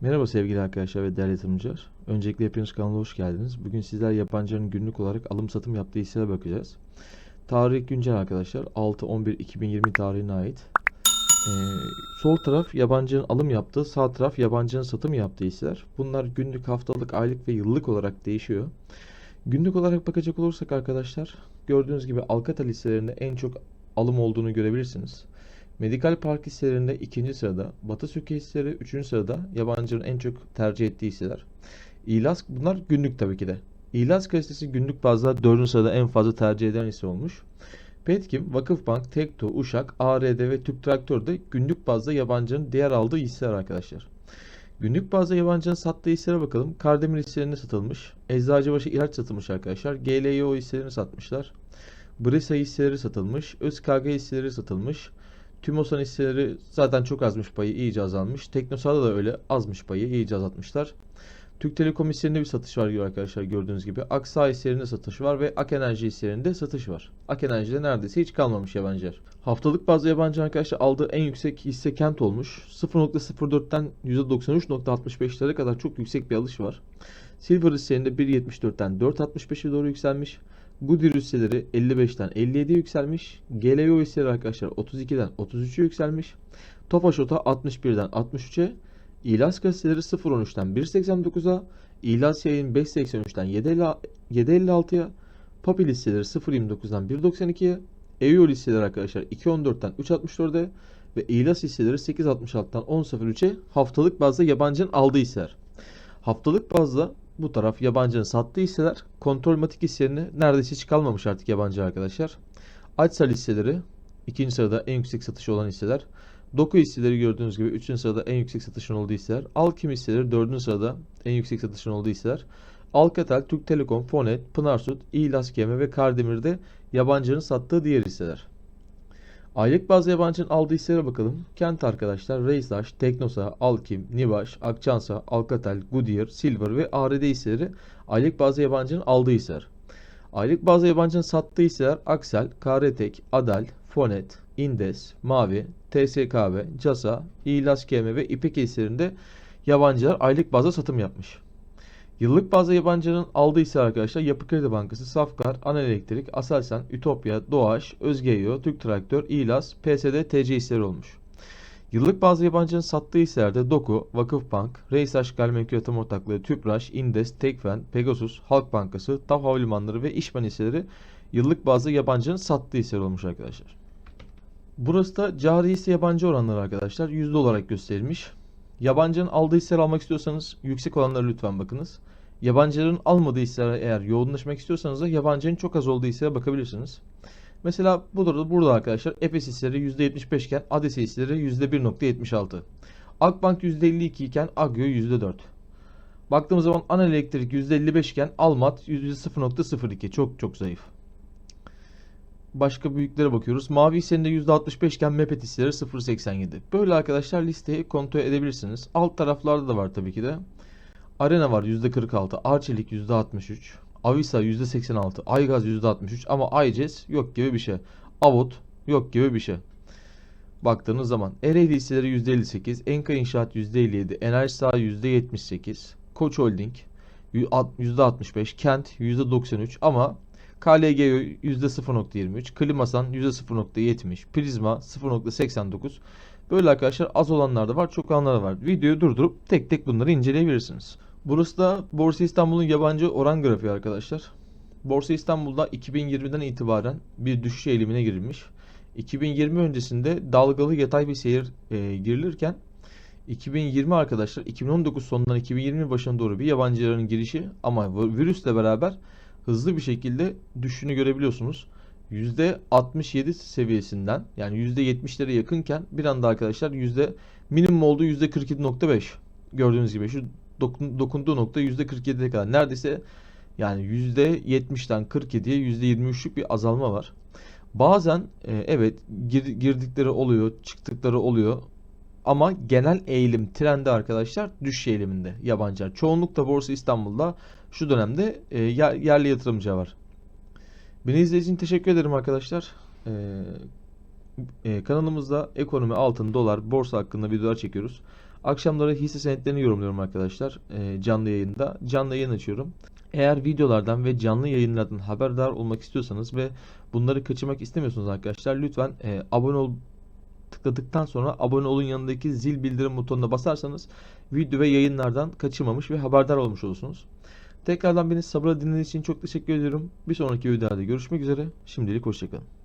Merhaba sevgili arkadaşlar ve değerli yatırımcılar. Öncelikle hepiniz kanala hoş geldiniz. Bugün sizler yabancıların günlük olarak alım satım yaptığı hisselere bakacağız. Tarih güncel arkadaşlar 6-11-2020 tarihine ait. Ee, sol taraf yabancının alım yaptığı, sağ taraf yabancının satım yaptığı hisseler. Bunlar günlük, haftalık, aylık ve yıllık olarak değişiyor. Günlük olarak bakacak olursak arkadaşlar gördüğünüz gibi Alcatel hisselerinde en çok alım olduğunu görebilirsiniz. Medikal Park hisselerinde ikinci sırada, Batı Söke hisseleri üçüncü sırada yabancıların en çok tercih ettiği hisseler. İlas bunlar günlük tabii ki de. İlas kalitesi günlük bazda dördüncü sırada en fazla tercih edilen hisse olmuş. Petkim, Vakıfbank, Tekto, Uşak, ARD ve Türk Traktör de günlük bazda yabancının diğer aldığı hisseler arkadaşlar. Günlük bazda yabancının sattığı hisselere bakalım. Kardemir hisselerinde satılmış. Eczacıbaşı ilaç satılmış arkadaşlar. GLYO hisselerini satmışlar. Brisa hisseleri satılmış. ÖSKG hisseleri satılmış. Tümosan hisseleri zaten çok azmış payı iyice azalmış. Teknosa'da da öyle azmış payı iyice azaltmışlar. Türk Telekom hisselerinde bir satış var arkadaşlar gördüğünüz gibi. Aksa hisselerinde satış var ve Ak Enerji hisselerinde satış var. Ak Enerji'de neredeyse hiç kalmamış yabancılar. Haftalık bazı yabancı arkadaşlar aldığı en yüksek hisse kent olmuş. 0.04'ten %93.65'lere kadar çok yüksek bir alış var. Silver hisselerinde 1.74'ten 4.65'e doğru yükselmiş. Goodyear hisseleri 55'ten 57'ye yükselmiş. GLO hisseleri arkadaşlar 32'den 33'e yükselmiş. Tofaş Ota 61'den 63'e. İlas hisseleri 0.13'ten 1.89'a. İlas yayın 5.83'ten 7.56'ya. Papil hisseleri 0.29'dan 1.92'ye. EUR hisseleri arkadaşlar 2.14'ten 3.64'e. Ve İlas hisseleri 8.66'dan 10.03'e haftalık bazda yabancının aldığı hisseler. Haftalık bazda bu taraf yabancının sattığı hisseler. Kontrol matik hisselerine neredeyse hiç kalmamış artık yabancı arkadaşlar. Açsal hisseleri ikinci sırada en yüksek satışı olan hisseler. Doku hisseleri gördüğünüz gibi 3. sırada en yüksek satışın olduğu hisseler. Alkim hisseleri 4. sırada en yüksek satışın olduğu hisseler. Alcatel, Türk Telekom, Fonet, Pınarsut, İlas Keme ve Kardemir'de yabancının sattığı diğer hisseler. Aylık bazı yabancının aldığı hisselere bakalım. Kent arkadaşlar Reysaş, Teknosa, Alkim, Nivaş, Akçansa, Alcatel, Goodyear, Silver ve ARD hisseleri aylık bazı yabancının aldığı hisseler. Aylık bazı yabancının sattığı hisseler Aksel, Karetek, Adal, Fonet, Indes, Mavi, TSKB, CASA, İlas KM ve İpek hisselerinde yabancılar aylık bazda satım yapmış. Yıllık bazda yabancının aldığı ise arkadaşlar Yapı Kredi Bankası, Safkar, Anel Elektrik, Aselsan, Ütopya, Doğaş, Özgeyo, Türk Traktör, İlas, PSD, TC hisseleri olmuş. Yıllık bazı yabancının sattığı hisselerde Doku, Vakıfbank, Reysaş Gayrimenkul Yatırım Ortaklığı, Tüpraş, Indes, Tekfen, Pegasus, Halk Bankası, TAV Havalimanları ve İşmen hisseleri yıllık bazı yabancının sattığı hisseler olmuş arkadaşlar. Burası da cari hisse yabancı oranları arkadaşlar. Yüzde olarak gösterilmiş. Yabancının aldığı hisseleri almak istiyorsanız yüksek olanlara lütfen bakınız. Yabancıların almadığı hisselere eğer yoğunlaşmak istiyorsanız da yabancının çok az olduğu hisselere bakabilirsiniz. Mesela burada, burada arkadaşlar Efes hisseleri %75 iken Ades hisseleri %1.76. Akbank %52 iken Agio %4. Baktığımız zaman Anel Elektrik %55 iken Almat %0.02 çok çok zayıf. Başka büyüklere bakıyoruz. Mavi hissenin %65 iken Mepet hisseleri 0.87. Böyle arkadaşlar listeyi kontrol edebilirsiniz. Alt taraflarda da var tabii ki de. Arena var %46, Arçelik %63, Avisa %86, Aygaz %63 ama Ayces yok gibi bir şey. Avot yok gibi bir şey. Baktığınız zaman Ereğli hisseleri %58, Enka İnşaat %57, Enerji Sağ %78, Koç Holding %65, Kent %93 ama KLG %0.23, Klimasan %0.70, Prizma 0.89. Böyle arkadaşlar az olanlar da var, çok olanlar da var. Videoyu durdurup tek tek bunları inceleyebilirsiniz. Burası da Borsa İstanbul'un yabancı oran grafiği arkadaşlar. Borsa İstanbul'da 2020'den itibaren bir düşüş eğilimine girilmiş. 2020 öncesinde dalgalı yatay bir seyir e, girilirken 2020 arkadaşlar 2019 sonundan 2020 başına doğru bir yabancıların girişi ama virüsle beraber hızlı bir şekilde düşüşünü görebiliyorsunuz. %67 seviyesinden yani %70'lere yakınken bir anda arkadaşlar yüzde minimum olduğu %47.5 gördüğünüz gibi şu dokun, dokunduğu nokta %47'ye kadar neredeyse yani %70'den 47'ye %23'lük bir azalma var. Bazen e, evet gir, girdikleri oluyor, çıktıkları oluyor. Ama genel eğilim trendi arkadaşlar düşüş eğiliminde yabancılar. Çoğunlukla Borsa İstanbul'da şu dönemde e, yer, yerli yatırımcı var. Beni izlediğiniz için teşekkür ederim arkadaşlar. Ee, e, kanalımızda ekonomi, altın, dolar, borsa hakkında videolar çekiyoruz. Akşamları hisse senetlerini yorumluyorum arkadaşlar e, canlı yayında. Canlı yayın açıyorum. Eğer videolardan ve canlı yayınlardan haberdar olmak istiyorsanız ve bunları kaçırmak istemiyorsanız arkadaşlar lütfen e, abone ol tıkladıktan sonra abone olun yanındaki zil bildirim butonuna basarsanız video ve yayınlardan kaçırmamış ve haberdar olmuş olursunuz. Tekrardan beni sabırla dinlediğiniz için çok teşekkür ediyorum. Bir sonraki videoda görüşmek üzere. Şimdilik hoşçakalın.